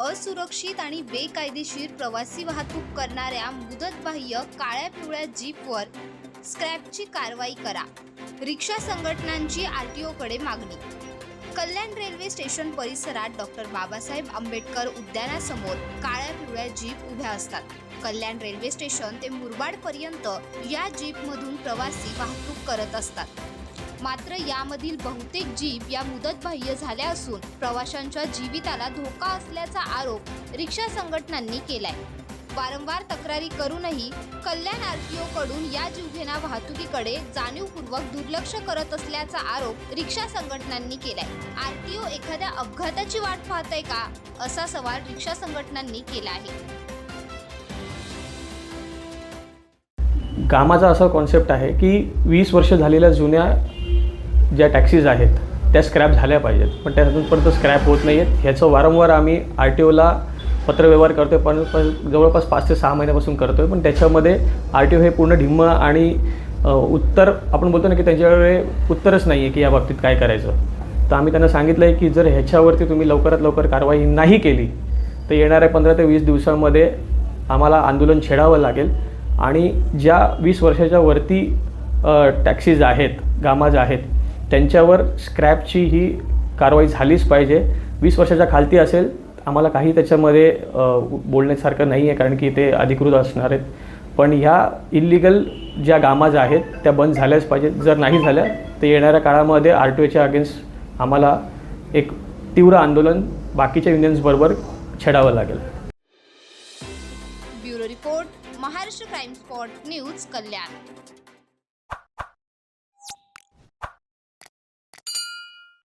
असुरक्षित आणि बेकायदेशीर प्रवासी वाहतूक करणाऱ्या मुदतबाह्य काळ्या पिवळ्या जीपवर स्क्रॅपची कारवाई करा. रिक्षा संघटनांची आरटीओकडे मागणी. कल्याण रेल्वे स्टेशन परिसरात डॉक्टर बाबासाहेब आंबेडकर उद्यानासमोर काळ्या पिवळ्या जीप उभ्या असतात. कल्याण रेल्वे स्टेशन ते मुरबाडपर्यंत या जीपमधून प्रवासी वाहतूक करत असतात. मात्र यामधील बहुतेक जीप या मुदतबाह्य झाल्या असून प्रवाशांच्या जीविताला धोका असल्याचा आरोप रिक्षा संघटनांनी केलाय. वारंवार तक्रारी करूनही कल्याण आरटीओ कडून या जीवघेणा वाहतुकीकडे जाणीवपूर्वक दुर्लक्ष करत असल्याचा आरोप रिक्षा संघटनांनी केलाय. आरटीओ एखाद्या अपघाताची वाट पाहतय का? असा सवाल रिक्षा संघटनांनी केला आहे. कामाचा असा कॉन्सेप्ट आहे की वीस वर्ष झालेल्या जुन्या ज्या टॅक्सीज आहेत त्या स्क्रॅप झाल्या पाहिजेत. पण त्या अजूनपर्यंत स्क्रॅप होत नाही आहेत ह्याचं वारंवार आम्ही आर टी ओला पत्रव्यवहार करतो आहे पण पण जवळपास पाच ते सहा महिन्यापासून करतो आहे पण त्याच्यामध्ये आर टी ओ हे पूर्ण ढिम्म आणि उत्तर आपण बोलतो ना की त्यांच्याकडे उत्तरच नाही आहे की या बाबतीत काय करायचं. तर आम्ही त्यांना सांगितलं आहे की जर ह्याच्यावरती तुम्ही लवकरात लवकर कारवाई नाही केली तर येणाऱ्या पंधरा ते वीस दिवसांमध्ये आम्हाला आंदोलन छेडावं लागेल. आणि ज्या वीस वर्षाच्या वरती टॅक्सीज आहेत गामाज आहेत त्यांच्यावर स्क्रॅपची ही कारवाई झालीच पाहिजे. वीस वर्षाच्या खालती असेल आम्हाला काही त्याच्यामध्ये बोलण्यासारखं नाही आहे कारण की ते अधिकृत असणार आहेत. पण ह्या इलिगल ज्या गामाज आहेत त्या बंद झाल्याच पाहिजेत. जर नाही झाल्या तर येणाऱ्या काळामध्ये आर टी ओच्या अगेन्स्ट आम्हाला एक तीव्र आंदोलन बाकीच्या युनियन्सबरोबर छेडावं लागेल. Bureau report Maharashtra crime spot news Kalyan.